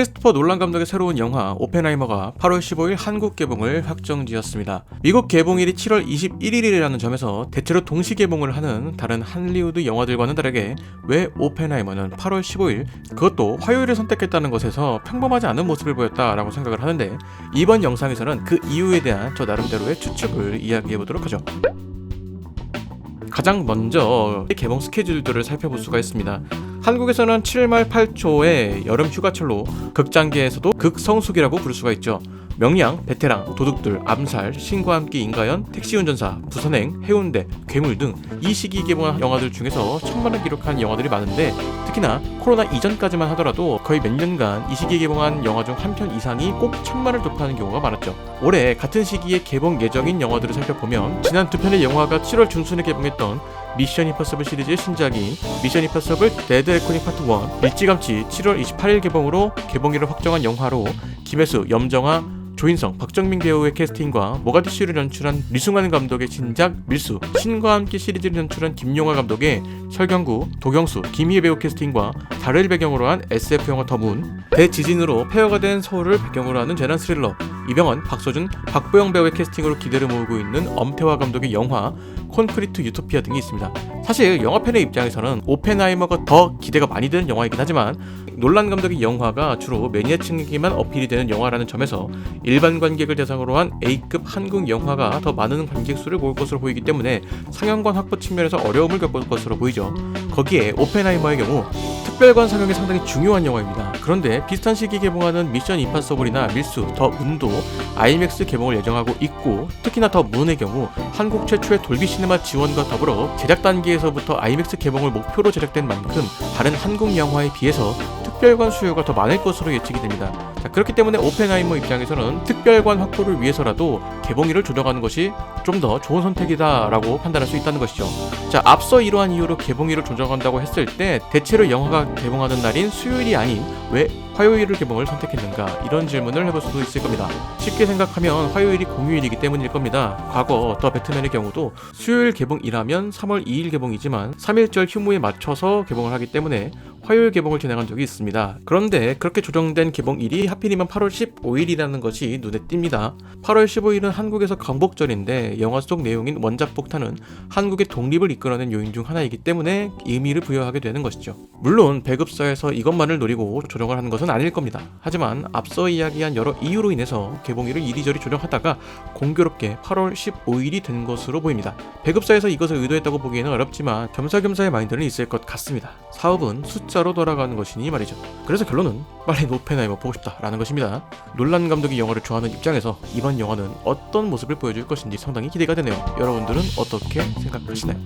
크리스토퍼 놀란 감독의 새로운 영화 오펜하이머가 8월 15일 한국 개봉을 확정지었습니다. 미국 개봉일이 7월 21일이라는 점에서 대체로 동시 개봉을 하는 다른 한리우드 영화들과는 다르게 왜 오펜하이머는 8월 15일 그것도 화요일을 선택했다는 것에서 평범하지 않은 모습을 보였다라고 생각을 하는데 이번 영상에서는 그 이유에 대한 저 나름대로의 추측을 이야기해 보도록 하죠. 가장 먼저 개봉 스케줄들을 살펴볼 수가 있습니다. 한국에서는 7말 8초의 여름 휴가철로 극장계에서도 극성수기라고 부를 수가 있죠. 명량, 베테랑, 도둑들, 암살, 신과 함께 인가연, 택시운전사, 부산행, 해운대, 괴물 등 이 시기 개봉한 영화들 중에서 천만을 기록한 영화들이 많은데 특히나 코로나 이전까지만 하더라도 거의 몇 년간 이 시기에 개봉한 영화 중 한 편 이상이 꼭 천만을 돌파하는 경우가 많았죠. 올해 같은 시기에 개봉 예정인 영화들을 살펴보면 지난 두 편의 영화가 7월 중순에 개봉했던 미션 임퍼서블 시리즈의 신작인 미션 임퍼서블 데드 레코닝 파트 1 일찌감치 7월 28일 개봉으로 개봉일을 확정한 영화로 김혜수, 염정아, 조인성, 박정민 배우의 캐스팅과 모가디슈를 연출한 리승환 감독의 신작 밀수, 신과 함께 시리즈를 연출한 김용화 감독의 설경구, 도경수, 김희애 배우 캐스팅과 달을 배경으로 한 SF 영화 더문, 대지진으로 폐허가 된 서울을 배경으로 하는 재난 스릴러, 이병헌, 박서준, 박보영 배우의 캐스팅으로 기대를 모으고 있는 엄태화 감독의 영화 콘크리트 유토피아 등이 있습니다. 사실 영화 팬의 입장에서는 오펜하이머가 더 기대가 많이 되는 영화이긴 하지만 놀란 감독의 영화가 주로 매니아층에게만 어필이 되는 영화라는 점에서 일반 관객을 대상으로 한 A급 한국 영화가 더 많은 관객 수를 모을 것으로 보이기 때문에 상영관 확보 측면에서 어려움을 겪을 것으로 보이죠. 거기에 오펜하이머의 경우 특별관 상영이 상당히 중요한 영화입니다. 그런데 비슷한 시기에 개봉하는 미션 임파서블이나 밀수, 더 문도 아이맥스 개봉을 예정하고 있고 특히나 더 문의 경우 한국 최초의 돌비 시네마 지원과 더불어 제작 단계에서부터 아이맥스 개봉을 목표로 제작된 만큼 다른 한국 영화에 비해서 특별관 수요가 더 많을 것으로 예측이 됩니다. 자, 그렇기 때문에 오펜하이머 입장에서는 특별관 확보를 위해서라도 개봉일을 조정하는 것이 좀 더 좋은 선택이다라고 판단할 수 있다는 것이죠. 자, 앞서 이러한 이유로 개봉일을 조정한다고 했을 때 대체로 영화가 개봉하는 날인 수요일이 아닌 왜 화요일을 개봉을 선택했는가 이런 질문을 해볼 수도 있을 겁니다. 쉽게 생각하면 화요일이 공휴일이기 때문일 겁니다. 과거 더 배트맨의 경우도 수요일 개봉이라면 3월 2일 개봉이지만 3일절 휴무에 맞춰서 개봉을 하기 때문에 화요일 개봉을 진행한 적이 있습니다. 그런데 그렇게 조정된 개봉일이 하필이면 8월 15일이라는 것이 눈에 띕니다. 8월 15일은 한국에서 광복절인데 영화 속 내용인 원작 폭탄은 한국의 독립을 이끌어낸 요인 중 하나이기 때문에 의미를 부여하게 되는 것이죠. 물론 배급사에서 이것만을 노리고 조정을 하는 것은 아닐 겁니다. 하지만 앞서 이야기한 여러 이유로 인해서 개봉일을 이리저리 조정하다가 공교롭게 8월 15일이 된 것으로 보입니다. 배급사에서 이것을 의도했다고 보기에는 어렵지만 겸사겸사의 마인드는 있을 것 같습니다. 사업은 숫자로 돌아가는 것이니 말이죠. 그래서 결론은 빨리 노펜하이머 보고 싶다라는 것입니다. 놀란 감독이 영화를 좋아하는 입장에서 이번 영화는 어떤 모습을 보여줄 것인지 상당히 기대가 되네요. 여러분들은 어떻게 생각하시나요?